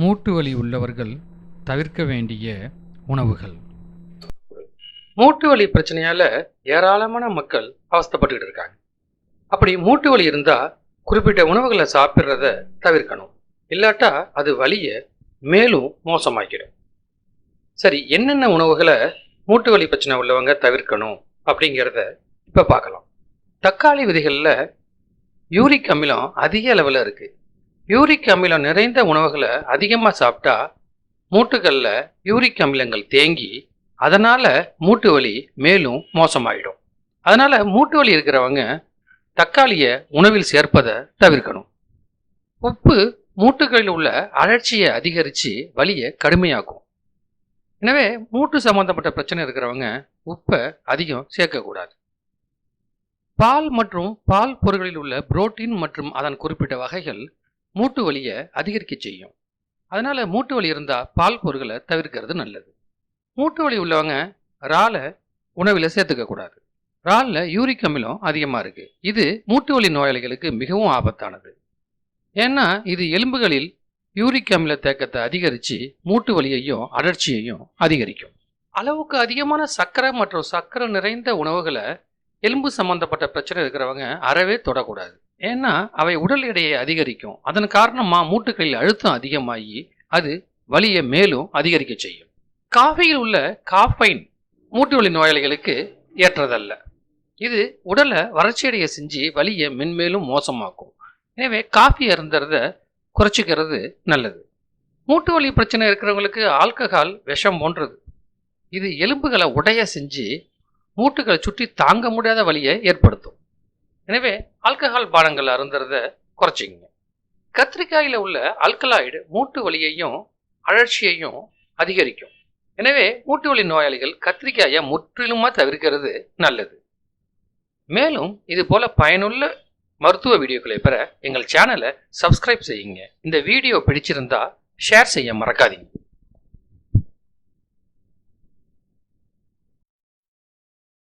மூட்டு வலி உள்ளவர்கள் தவிர்க்க வேண்டிய உணவுகள். மூட்டு வலி பிரச்சனையால ஏராளமான மக்கள் அவஸ்தைப்பட்டுக்கிட்டு இருக்காங்க. அப்படி மூட்டு வலி இருந்தா குறிப்பிட்ட உணவுகளை சாப்பிட்றத தவிர்க்கணும். இல்லாட்டா அது வலியை மேலும் மோசமாக்கிடும். சரி என்னென்ன உணவுகளை மூட்டு வலி பிரச்சனை உள்ளவங்க தவிர்க்கணும் அப்படிங்கிறத இப்போ பார்க்கலாம். தக்காளி விதைகளில் யூரிக் அமிலம் அதிக அளவில் இருக்குது யூரிக் அமிலம் நிறைந்த உணவுகளை அதிகமாக சாப்பிட்டா மூட்டுகளில் யூரிக் அமிலங்கள் தேங்கி அதனால் மூட்டு வலி மேலும் மோசமாயிடும். அதனால் மூட்டு வலி இருக்கிறவங்க தக்காளியை உணவில் சேர்ப்பதை தவிர்க்கணும். உப்பு மூட்டுகளில் உள்ள அழற்சியை அதிகரித்து வலியை கடுமையாக்கும். எனவே மூட்டு சம்பந்தப்பட்ட பிரச்சனை இருக்கிறவங்க உப்பை அதிகம் சேர்க்கக்கூடாது. பால் மற்றும் பால் பொருட்களில் உள்ள புரோட்டீன் மற்றும் அதன் குறிப்பிட்ட வகைகள் மூட்டு வலியை அதிகரிக்க செய்யும். அதனால மூட்டு வலி இருந்தால் பால் பொருட்களை தவிர்க்கிறது நல்லது. மூட்டு வலி உள்ளவங்க இறாலை உணவில் சேர்த்துக்க கூடாது. இறாலில் யூரிக் அமிலம் அதிகமாக இருக்குது இது மூட்டு வலி நோயாளிகளுக்கு மிகவும் ஆபத்தானது. ஏன்னா இது எலும்புகளில் யூரிக் அமில தேக்கத்தை அதிகரித்து மூட்டு வலியையும் அடர்ச்சியையும் அதிகரிக்கும். அளவுக்கு அதிகமான சர்க்கரை மற்றும் சர்க்கரை நிறைந்த உணவுகளை எலும்பு சம்பந்தப்பட்ட பிரச்சனை இருக்கிறவங்க அறவே தொடக்கூடாது. ஏன்னா அவை உடல் எடையை அதிகரிக்கும். அதன் காரணமாக மூட்டுகளில் அழுத்தம் அதிகமாகி அது வலியை மேலும் அதிகரிக்க செய்யும். காஃபியில் உள்ள காஃபைன் மூட்டு வலி நோயாளிகளுக்கு ஏற்றதல்ல. இது உடலை வறட்சியடைய செஞ்சு வலியை மென்மேலும் மோசமாக்கும். எனவே காஃபி அருந்துறத குறைச்சிக்கிறது நல்லது. மூட்டு வலி பிரச்சனை இருக்கிறவங்களுக்கு ஆல்கஹால் விஷம் போன்றது. இது எலும்புகளை உடைய செஞ்சு மூட்டுகளை சுற்றி தாங்க முடியாத வலியை ஏற்படுத்தும். எனவே ஆல்கஹால் பானங்கள் அருந்துறத குறைச்சிங்க கத்திரிக்காயில் உள்ள ஆல்கலாய்டு மூட்டு வலியையும் அழற்சியையும் அதிகரிக்கும். எனவே மூட்டு வலி நோயாளிகள் கத்திரிக்காயை முற்றிலுமாக தவிர்க்கிறது நல்லது. மேலும் இது போல பயனுள்ள மருத்துவ வீடியோக்களை பெற எங்கள் சேனலை சப்ஸ்கிரைப் செய்யுங்க. இந்த வீடியோ பிடிச்சிருந்தா ஷேர் செய்ய மறக்காதீங்க.